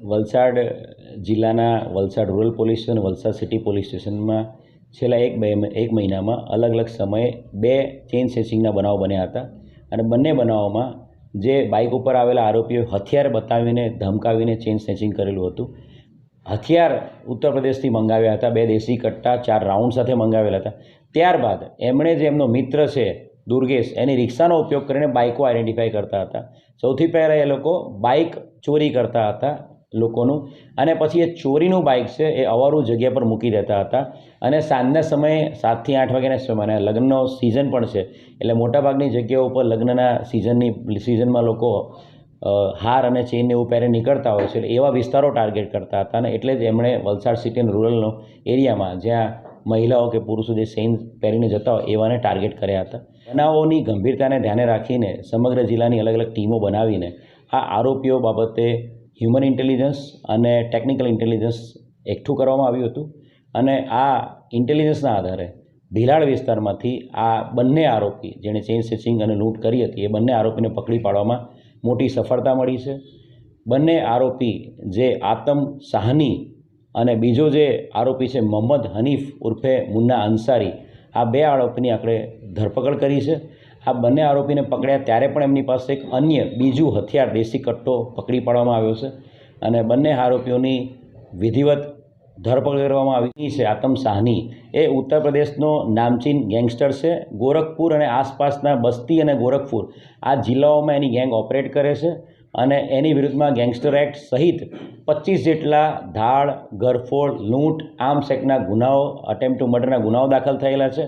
વલસાડ જિલ્લાના Valsad rural police station, Valsad city police સ્ટેશનમાં છેલ્લા એક બે એક મહિનામાં અલગ અલગ સમયે બે ચેઇન સ્નેચિંગના બનાવો બન્યા હતા અને બંને બનાવોમાં જે બાઇક ઉપર આવેલા આરોપીઓ હથિયાર બતાવીને ધમકાવીને ચેઇન સ્નેચિંગ કરેલું હતું. હથિયાર ઉત્તર પ્રદેશથી મંગાવ્યા હતા, બે દેશી કટ્ટા, ચાર રાઉન્ડ સાથે મંગાવેલા હતા. ત્યારબાદ એમણે જે એમનો મિત્ર છે, દુર્ગેશ, એની રિક્ષાનો ઉપયોગ કરીને બાઇકો આઈડેન્ટિફાઈ કરતા હતા. સૌથી પહેલાં એ લોકો બાઇક ચોરી કરતા હતા. લોકોનું. અને પછી એ ચોરીનું બાઇક છે, એ અવારું જગ્યા પર મૂકી દેતા હતા. અને સાંજના સમયે સાતથી આઠ વાગ્યાના સમયે લગ્નનો સિઝન પણ છે, એટલે મોટાભાગની જગ્યાઓ ઉપર લગ્નના સિઝનની સિઝનમાં લોકો હાર અને ચેઇન એવું પહેરે નીકળતા હોય છે એવા વિસ્તારો ટાર્ગેટ કરતા હતા. અને એટલે જ એમણે વલસાડ સિટી રૂરલનો એરિયામાં જ્યાં મહિલાઓ કે પુરુષો જે ચેઇન પહેરીને જતા હોય, એવાને ટાર્ગેટ કર્યા હતા. બનાવોની ગંભીરતાને ધ્યાને રાખીને સમગ્ર જિલ્લાની અલગ અલગ ટીમો બનાવીને આ આરોપીઓ બાબતે હ્યુમન ઇન્ટેલિજન્સ અને ટેકનિકલ ઇન્ટેલિજન્સ એકઠું કરવામાં આવ્યું હતું. અને આ ઇન્ટેલિજન્સના આધારે ભીલાડ વિસ્તારમાંથી આ બંને આરોપી જેણે ચેઇન સ્વિચિંગ અને લૂંટ કરી હતી, એ બંને આરોપીને પકડી પાડવામાં મોટી સફળતા મળી છે. બંને આરોપી જે આતમ સાહની અને બીજો જે આરોપી છે મોહમ્મદ હનીફ ઉર્ફે મુન્ના અંસારી, આ બે આરોપીની આપણે ધરપકડ કરી છે. આ બંને આરોપીને પકડ્યા ત્યારે પણ એમની પાસે એક અન્ય બીજું હથિયાર દેશી કટ્ટો પકડી પાડવામાં આવ્યો છે અને બંને આરોપીઓની વિધિવત ધરપકડ કરવામાં આવી છે. આતમ સાહની એ ઉત્તર પ્રદેશનો નામચીન ગેંગસ્ટર છે. ગોરખપુર અને આસપાસના બસ્તી અને ગોરખપુર આ જિલ્લાઓમાં એની ગેંગ ઓપરેટ કરે છે અને એની વિરુદ્ધમાં ગેંગસ્ટર એક્ટ સહિત પચીસ જેટલા ધાડ ગરફોડ, લૂંટ આર્મ્સ એક્ટના ગુનાઓ અટેમ્પ ટુ મર્ડરના ગુનાઓ દાખલ થયેલા છે.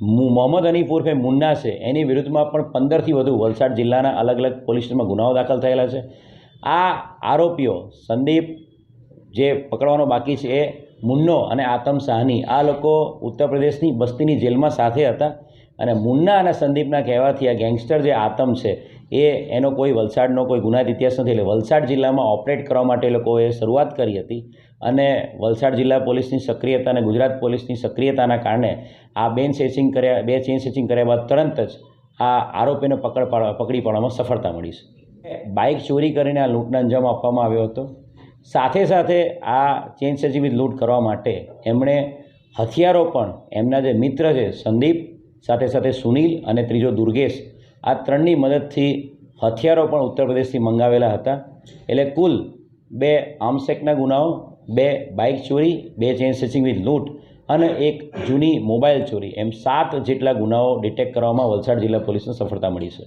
મોહમ્મદ હનીફ ઉર્ફે મુન્ના છે. એની વિરુદ્ધમાં પણ પંદરથી વધુ વલસાડ જિલ્લાના અલગ અલગ પોલીસ સ્ટેશનમાં ગુનાઓ દાખલ થયેલા છે. આ આરોપીઓ સંદીપ જે પકડવાનો બાકી છે એ મુન્નો અને આતમ સાહની આ લોકો ઉત્તર પ્રદેશની બસ્તીની જેલમાં સાથે હતા અને મુન્ના અને સંદીપના કહેવાથી આ ગેંગસ્ટર જે આતમ છે એ એનો કોઈ વલસાડનો કોઈ ગુનાહિત ઇતિહાસ નથી. એટલે વલસાડ જિલ્લામાં ઓપરેટ કરવા માટે લોકોએ શરૂઆત કરી હતી અને વલસાડ જિલ્લા પોલીસની સક્રિયતા અને ગુજરાત પોલીસની સક્રિયતાના કારણે આ બેન સેચિંગ કર્યા, બે ચેન સેચિંગ કર્યા બાદ તરત જ આ આરોપીને પકડ પાડવા પકડી પાડવામાં સફળતા મળી છે. બાઇક ચોરી કરીને આ લૂંટને અંજામ આપવામાં આવ્યો હતો. સાથે સાથે આ ચેન સેચિંગ લૂંટ કરવા માટે એમણે હથિયારો પણ, એમના જે મિત્ર છે સંદીપ, સાથે સાથે સુનિલ અને ત્રીજો દુર્ગેશ આ ત્રણની મદદથી હથિયારો પણ ઉત્તર પ્રદેશથી મંગાવેલા હતા. એટલે કુલ બે આર્મસેકના ગુનાઓ, બે બાઇક ચોરી, બે ચેન સ્ટિચિંગ વિથ લૂંટ અને એક જૂની મોબાઈલ ચોરી. એમ સાત જેટલા ગુનાઓ ડિટેક્ટ કરવામાં વલસાડ જિલ્લા પોલીસને સફળતા મળી છે.